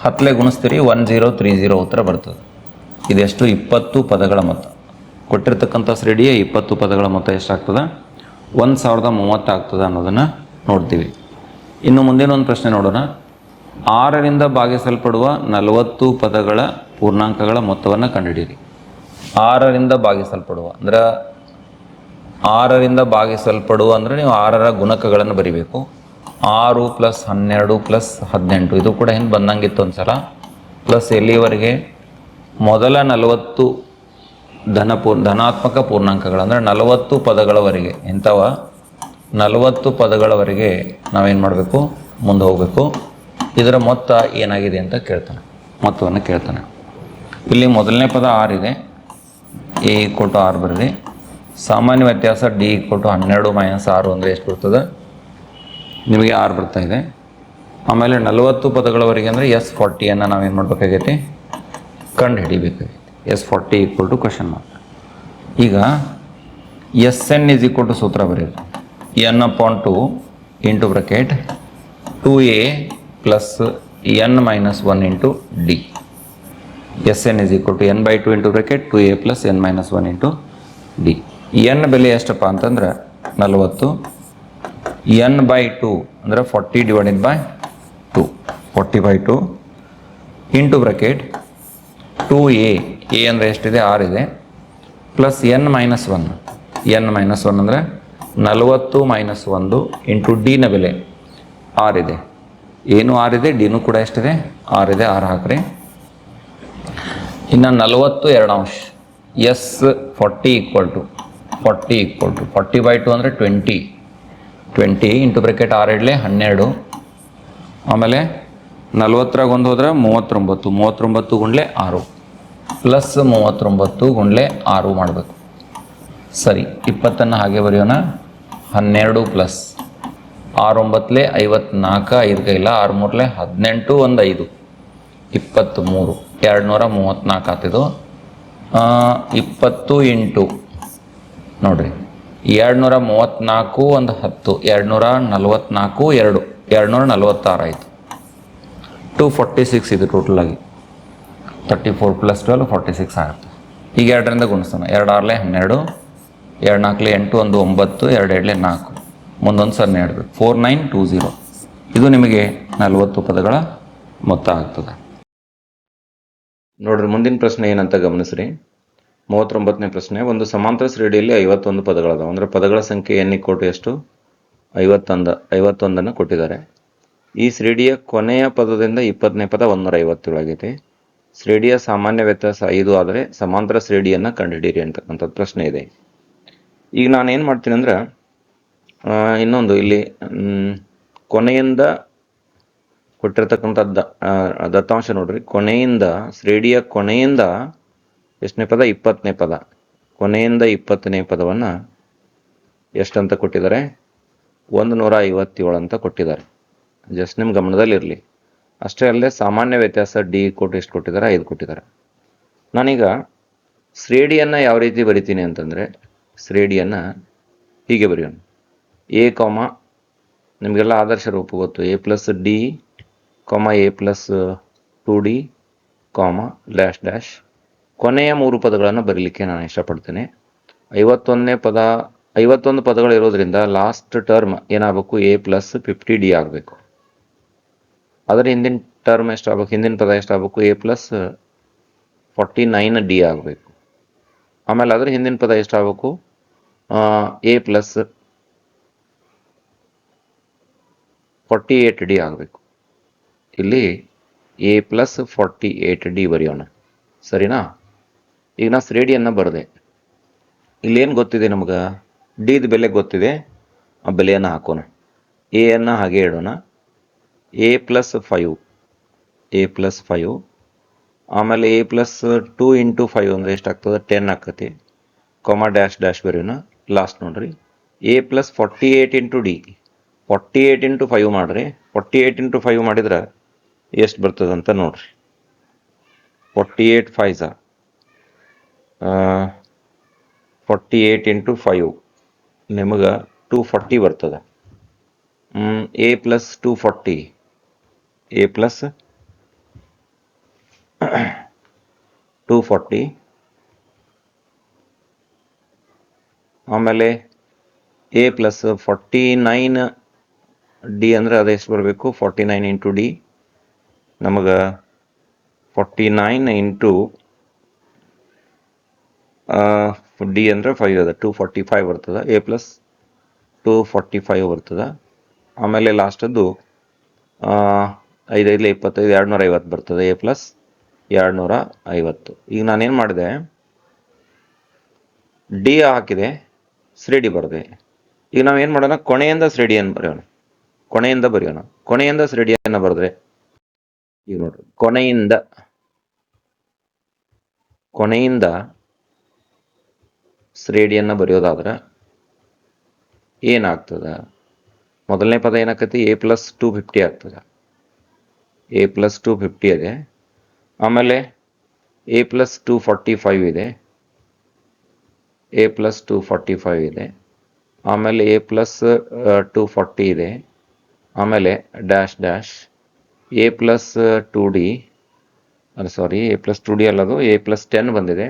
ಹತ್ತಲೇ ಗುಣಿಸ್ತೀರಿ, ಒನ್ ಜೀರೋ, ತ್ರೀ ಜೀರೋ ಉತ್ತರ ಬರ್ತದೆ. ಇದೆಷ್ಟು? ಇಪ್ಪತ್ತು ಪದಗಳ ಮೊತ್ತ. ಕೊಟ್ಟಿರ್ತಕ್ಕಂಥ ಶ್ರೇಡಿಯ ಇಪ್ಪತ್ತು ಪದಗಳ ಮೊತ್ತ ಎಷ್ಟಾಗ್ತದೆ? ಒಂದು ಸಾವಿರದ ಮೂವತ್ತು ಆಗ್ತದೆ ಅನ್ನೋದನ್ನು ನೋಡ್ತೀವಿ. ಇನ್ನು ಮುಂದಿನ ಒಂದು ಪ್ರಶ್ನೆ ನೋಡೋಣ. ಆರರಿಂದ ಭಾಗಿಸಲ್ಪಡುವ ನಲವತ್ತು ಪದಗಳ ಪೂರ್ಣಾಂಕಗಳ ಮೊತ್ತವನ್ನು ಕಂಡುಹಿಡಿಯಿರಿ. ಆರರಿಂದ ಭಾಗಿಸಲ್ಪಡುವ, ಅಂದ್ರೆ ಆರರಿಂದ ಭಾಗಿಸಲ್ಪಡುವ ಅಂದರೆ ನೀವು ಆರರ ಗುಣಕಗಳನ್ನು ಬರಿಬೇಕು. ಆರು ಪ್ಲಸ್ ಹನ್ನೆರಡು ಪ್ಲಸ್ ಹದಿನೆಂಟು, ಇದು ಕೂಡ ಹಿಂದೆ ಬಂದಂಗಿತ್ತು ಒಂದು ಸಲ ಪ್ಲಸ್ ಎಲ್ಲಿವರೆಗೆ? ಮೊದಲ ನಲವತ್ತು ಧನ ಪೂರ್ ಧನಾತ್ಮಕ ಪೂರ್ಣಾಂಕಗಳು, ಅಂದರೆ ನಲವತ್ತು ಪದಗಳವರೆಗೆ. ಇಂಥವ ನಲವತ್ತು ಪದಗಳವರೆಗೆ ನಾವೇನು ಮಾಡಬೇಕು? ಮುಂದೆ ಹೋಗಬೇಕು. ಇದರ ಮೊತ್ತ ಏನಾಗಿದೆ ಅಂತ ಕೇಳ್ತಾನೆ. ಮೊತ್ತವನ್ನು ಕೇಳ್ತಾನೆ. ಇಲ್ಲಿ ಮೊದಲನೇ ಪದ ಆರಿದೆ ಎ ಕೊಟ್ಟು ಆರು ಬರಲಿ. ಸಾಮಾನ್ಯ ವ್ಯತ್ಯಾಸ ಡಿ ಕೊಟ್ಟು ಹನ್ನೆರಡು ಮೈನಸ್ ಆರು ಅಂದರೆ ಎಷ್ಟು ಬರ್ತದೆ? ನಿಮಗೆ ಆರು ಬರ್ತಾ ಇದೆ. ಆಮೇಲೆ ನಲವತ್ತು ಪದಗಳವರೆಗೆ ಅಂದರೆ ಎಸ್ ಫಾರ್ಟಿಯನ್ನು ನಾವೇನು ಮಾಡಬೇಕಾಗೈತಿ? ಕಂಡು ಹಿಡಿಬೇಕಾಗೈತಿ s forty equal to question mark ಈಗ s n is equal to ಸೂತ್ರ ಬರೀರಿ n upon two into bracket two a plus n minus one into d s n is equal to n by two into bracket two a plus n minus one into d n ಬೆಲೆ ಎಷ್ಟಪ್ಪ ಅಂತಂದ್ರೆ ನಲವತ್ತು. ಎನ್ ಬೈ ಟು ಅಂದರೆ forty divided by two forty by two into bracket two a a ಅಂದರೆ ಎಷ್ಟಿದೆ? ಆರ್ ಇದೆ plus n minus one n minus one ಅಂದರೆ ನಲವತ್ತು ಮೈನಸ್ ಒಂದು ಇಂಟು ಡಿನ ಬೆಲೆ ಆರಿದೆ. ಏನು ಆರಿದೆ? ಡಿನೂ ಕೂಡ ಎಷ್ಟಿದೆ? ಆರಿದೆ, ಆರು ಹಾಕ್ರಿ. ಇನ್ನು ನಲವತ್ತು ಎರಡು ಅಂಶ s forty equal to, forty equal to. Forty by two ಅಂದರೆ ಟ್ವೆಂಟಿ. ಟ್ವೆಂಟಿ ಇಂಟು ಬ್ರೆಕೆಟ್ ಆರು ಇಡಲಿ, ಹನ್ನೆರಡು. ಆಮೇಲೆ ನಲವತ್ತರಾಗ ಒಂದು ಹೋದ್ರೆ ಮೂವತ್ತೊಂಬತ್ತು. ಮೂವತ್ತೊಂಬತ್ತು ಗುಂಡ್ಲೆ ಆರು. ಪ್ಲಸ್ ಮೂವತ್ತೊಂಬತ್ತು ಗುಂಡ್ಲೆ ಆರು ಮಾಡಬೇಕು. ಸರಿ, ಇಪ್ಪತ್ತನ್ನು ಹಾಗೆ ಬರೆಯೋಣ. ಹನ್ನೆರಡು ಪ್ಲಸ್ ಆರೊಂಬತ್ತಲೆ ಐವತ್ನಾಲ್ಕು ಐದು ಕೈಲ ಆರು ಮೂರಲೆ ಹದಿನೆಂಟು ಒಂದು ಐದು ಇಪ್ಪತ್ತ್ಮೂರು ಎರಡು ನೂರ ಮೂವತ್ತ್ನಾಲ್ಕು ಆತಿದು ಇಪ್ಪತ್ತು ಎಂಟು. ನೋಡಿರಿ ಎರಡು ನೂರ ಮೂವತ್ತ್ನಾಲ್ಕು ಒಂದು ಹತ್ತು. ಎರಡು ನೂರ ನಲ್ವತ್ನಾಲ್ಕು, ಎರಡು. ಎರಡು ನೂರ ನಲ್ವತ್ತಾರು ಆಯಿತು. ಟು ಫಾರ್ಟಿ ಸಿಕ್ಸ್ ಇದು ಟೋಟಲಾಗಿ thirty four plus twelve forty six ಆಗುತ್ತೆ. ಈಗ ಎರಡರಿಂದ ಗುಣಿಸೋಣ. ಎರಡು ಆರಲೆ ಹನ್ನೆರಡು ಎರಡು ನಾಲ್ಕಲೆ ಎಂಟು, ಒಂದು ಒಂಬತ್ತು, ಎರಡು ಎರಡಲೆ ನಾಲ್ಕು. ಮುಂದೊಂದು ಸೊನ್ನೆ ಎರಡು ಫೋರ್ ನೈನ್ ಟೂ ಝೀರೋ ಇದು ನಿಮಗೆ ನಲವತ್ತು ಪದಗಳ ಮೊತ್ತ ಆಗ್ತದೆ. ನೋಡ್ರಿ, ಮುಂದಿನ ಪ್ರಶ್ನೆ ಏನಂತ ಗಮನಿಸ್ರಿ. ಮೂವತ್ತೊಂಬತ್ತನೇ ಪ್ರಶ್ನೆ, ಒಂದು ಸಮಾಂತರ ಶ್ರೇಡಿಯಲ್ಲಿ ಐವತ್ತೊಂದು ಪದಗಳದಾವ. ಅಂದರೆ ಪದಗಳ ಸಂಖ್ಯೆ ಎನ್ನಿ ಕೊಟ್ಟು ಎಷ್ಟು? ಐವತ್ತೊಂದು, ಐವತ್ತೊಂದನ್ನು ಕೊಟ್ಟಿದ್ದಾರೆ. ಈ ಶ್ರೇಣಿಯ ಕೊನೆಯ ಪದದಿಂದ ಇಪ್ಪತ್ತನೇ ಪದ ಒಂದೂರ ಐವತ್ತೇಳು ಆಗೈತೆ. ಸಾಮಾನ್ಯ ವ್ಯತ್ಯಾಸ ಐದು ಆದರೆ ಸಮಾಂತರ ಶ್ರೇಡಿಯನ್ನು ಕಂಡುಹಿಡಿಯಿರಿ ಅಂತಕ್ಕಂಥದ್ದು ಪ್ರಶ್ನೆ ಇದೆ. ಈಗ ನಾನು ಏನು ಮಾಡ್ತೀನಿ ಅಂದ್ರೆ ಇನ್ನೊಂದು ಇಲ್ಲಿ ಕೊನೆಯಿಂದ ಕೊಟ್ಟಿರ್ತಕ್ಕಂಥ ದ- ದತ್ತಾಂಶ ನೋಡ್ರಿ. ಕೊನೆಯಿಂದ ಶ್ರೇಡಿಯ ಕೊನೆಯಿಂದ ಎಷ್ಟನೇ ಪದ? ಇಪ್ಪತ್ತನೇ ಪದ. ಕೊನೆಯಿಂದ ಇಪ್ಪತ್ತನೇ ಪದವನ್ನು ಎಷ್ಟಂತ ಕೊಟ್ಟಿದ್ದಾರೆ? ಒಂದು ನೂರ ಐವತ್ತೇಳು ಅಂತ ಕೊಟ್ಟಿದ್ದಾರೆ. ಜಸ್ಟ್ ನಿಮ್ಮ ಗಮನದಲ್ಲಿರಲಿ. ಅಷ್ಟೇ ಅಲ್ಲದೆ ಸಾಮಾನ್ಯ ವ್ಯತ್ಯಾಸ ಡಿ ಕೊಟ್ಟು ಎಷ್ಟು ಕೊಟ್ಟಿದ್ದಾರೆ? ಐದು ಕೊಟ್ಟಿದ್ದಾರೆ. ನಾನೀಗ ಶ್ರೇಡಿಯನ್ನು ಯಾವ ರೀತಿ ಬರಿತೀನಿ ಅಂತಂದರೆ ಶ್ರೇಡಿಯನ್ನು ಹೀಗೆ ಬರೆಯೋಣ. ಎ ಕಾಮ ನಿಮಗೆಲ್ಲ ಆದರ್ಶ ರೂಪ ಗೊತ್ತು. A plus d comma a plus two d comma dash dash ಕೊನೆಯ ಮೂರು ಪದಗಳನ್ನು ಬರೀಲಿಕ್ಕೆ ನಾನು ಇಷ್ಟಪಡ್ತೇನೆ. ಐವತ್ತೊಂದನೇ ಪದ, ಐವತ್ತೊಂದು ಪದಗಳು ಇರೋದ್ರಿಂದ ಲಾಸ್ಟ್ ಟರ್ಮ್ ಏನಾಗಬೇಕು? ಎ ಪ್ಲಸ್ ಫಿಫ್ಟಿ ಡಿ ಆಗಬೇಕು. ಅದರ ಹಿಂದಿನ ಟರ್ಮ್ ಎಷ್ಟಾಗಬೇಕು? ಹಿಂದಿನ ಪದ ಎಷ್ಟಾಗಬೇಕು? A plus forty nine d ಆಗಬೇಕು. ಆಮೇಲೆ ಅದರ ಹಿಂದಿನ ಪದ ಎಷ್ಟಾಗಬೇಕು? A plus forty eight d ಆಗಬೇಕು. ಇಲ್ಲಿ a plus forty eight d ಬರೆಯೋಣ. ಸರಿನಾ? ಈಗ ನಾ ಶ್ರೇಡಿಯನ್ನು ಬರೆದೆ. ಇಲ್ಲೇನು ಗೊತ್ತಿದೆ ನಮ್ಗೆ? ಡಿದ ಬೆಲೆ ಗೊತ್ತಿದೆ. ಆ ಬೆಲೆಯನ್ನು ಹಾಕೋಣ. ಎಯನ್ನು ಹಾಗೆ ಇಡೋಣ a plus five a plus five ಆಮೇಲೆ a plus two into five ಅಂದರೆ ಎಷ್ಟಾಗ್ತದೆ? ಟೆನ್ ಆಕತಿ ಕೊಮಾ ಡ್ಯಾಶ್ ಡ್ಯಾಶ್ ಬರೆಯೋಣ. ಲಾಸ್ಟ್ ನೋಡ್ರಿ. A plus forty eight into d forty eight into five ಮಾಡಿರಿ. ಫಾರ್ಟಿ ಏಯ್ಟ್ ಇಂಟು ಫೈವ್ ಮಾಡಿದ್ರೆ ಎಷ್ಟು ಬರ್ತದಂತ ನೋಡ್ರಿ. Forty eight fives forty eight into five ನಿಮಗೆ ಟೂ ಫಾರ್ಟಿ ಬರ್ತದೆ. A plus two forty a plus two forty ಆಮೇಲೆ a plus forty nine d ಅಂದರೆ ಅದು ಎಷ್ಟು ಬರಬೇಕು. ಫಾರ್ಟಿ ನೈನ್ ಇಂಟು ಡಿ ನಮಗೆ ಫಾರ್ಟಿ ನೈನ್ ಇಂಟು ಡಿ ಅಂದರೆ ಫೈವ್ ಅದ. ಟೂ ಫಾರ್ಟಿ ಫೈವ್ ಬರ್ತದೆ. A plus two forty five ಬರ್ತದೆ. ಆಮೇಲೆ ಲಾಸ್ಟದ್ದು ಐದೈದು ಇಪ್ಪತ್ತೈದು ಎರಡು ನೂರ ಐವತ್ತು ಬರ್ತದೆ. ಎ ಪ್ಲಸ್ ಎರಡು ನೂರ ಐವತ್ತು ಈಗ ನಾನೇನು ಮಾಡಿದೆ? ಡಿ ಹಾಕಿದೆ. ಶ್ರೀ ಡಿ ಬರ್ದೆ. ಈಗ ನಾವು ಏನು ಮಾಡೋಣ? ಕೊನೆಯಿಂದ ಶ್ರೇಣಿಯನ್ನು ಬರೆಯೋಣ. ಕೊನೆಯಿಂದ ಬರೆಯೋಣ. ಕೊನೆಯಿಂದ ಶ್ರೇಣಿಯನ್ನು ಬರೆದ್ರೆ ಈಗ ನೋಡ್ರಿ. ಕೊನೆಯಿಂದ ಕೊನೆಯಿಂದ ಶ್ರೇಣಿಯನ್ನು ಬರೆಯೋದಾದ್ರೆ ಏನಾಗ್ತದ? ಮೊದಲನೇ ಪದ ಏನಾಕತಿ? ಎ ಪ್ಲಸ್ ಟು ಫಿಫ್ಟಿ ಆಗ್ತದ. ಎ ಪ್ಲಸ್ ಟೂ ಫಿಫ್ಟಿ ಇದೆ. ಆಮೇಲೆ a plus two forty five ಇದೆ. A plus two forty five ಇದೆ. ಆಮೇಲೆ ಎ ಪ್ಲಸ್ ಟು ಫಾರ್ಟಿ ಇದೆ. ಆಮೇಲೆ dash dash a plus two d sorry a plus two d ಅಲ್ಲದು A plus ten ಬಂದಿದೆ.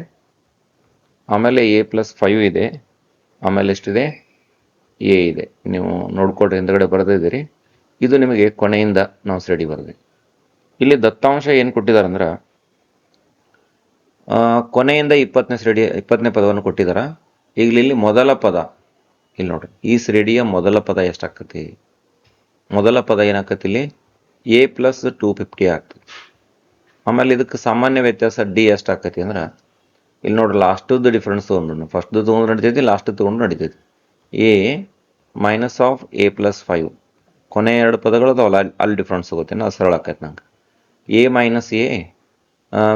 ಆಮೇಲೆ ಎ ಪ್ಲಸ್ ಫೈವ್ ಇದೆ. ಆಮೇಲೆ ಎಷ್ಟಿದೆ? ಎ ಇದೆ. ನೀವು ನೋಡ್ಕೊಟ್ರೆ ಹಿಂದ್ಗಡೆ ಬರೆದಿದ್ದೀರಿ ಇದು ನಿಮಗೆ ಕೊನೆಯಿಂದ ನಾವು ಸ್ಟಡಿ ಬರೆದೆ. ಇಲ್ಲಿ ದತ್ತಾಂಶ ಏನು ಕೊಟ್ಟಿದ್ದಾರೆ ಅಂದ್ರೆ ಕೊನೆಯಿಂದ ಇಪ್ಪತ್ತನೇ ಶ್ರೇಡಿ ಇಪ್ಪತ್ತನೇ ಪದವನ್ನು ಕೊಟ್ಟಿದ್ದಾರೆ. ಈಗ ಇಲ್ಲಿ ಮೊದಲ ಪದ, ಇಲ್ಲಿ ನೋಡ್ರಿ, ಈ ಶ್ರೇಡಿಯ ಮೊದಲ ಪದ ಎಷ್ಟಾಗ್ತತಿ? ಮೊದಲ ಪದ ಏನಾಗ್ತತಿ ಇಲ್ಲಿ ಎ ಪ್ಲಸ್ ಟೂ ಫಿಫ್ಟಿ ಆಗ್ತದೆ. ಆಮೇಲೆ ಇದಕ್ಕೆ ಸಾಮಾನ್ಯ ವ್ಯತ್ಯಾಸ ಡಿ ಎಷ್ಟು ಆಕೈತಿ ಅಂದ್ರೆ, ಇಲ್ಲಿ ನೋಡ್ರಿ ಲಾಸ್ಟದ್ದು ಡಿಫ್ರೆನ್ಸ್ ತೊಗೊಂಡು ಫಸ್ಟ್ದು ತೊಗೊಂಡು ನಡಿತೈತಿ ಲಾಸ್ಟ್ ತೊಗೊಂಡು ನಡಿತೈತಿ. A minus of a plus five ಕೊನೆ ಎರಡು ಪದಗಳು ಅದಾವಲ್ಲ, ಅಲ್ಲಿ ಅಲ್ಲಿ ಡಿಫ್ರೆನ್ಸ್ ಹೋಗುತ್ತೆ ಅದು ಸರಳ ಆಕೈತೆ ನಂಗೆ. A minus a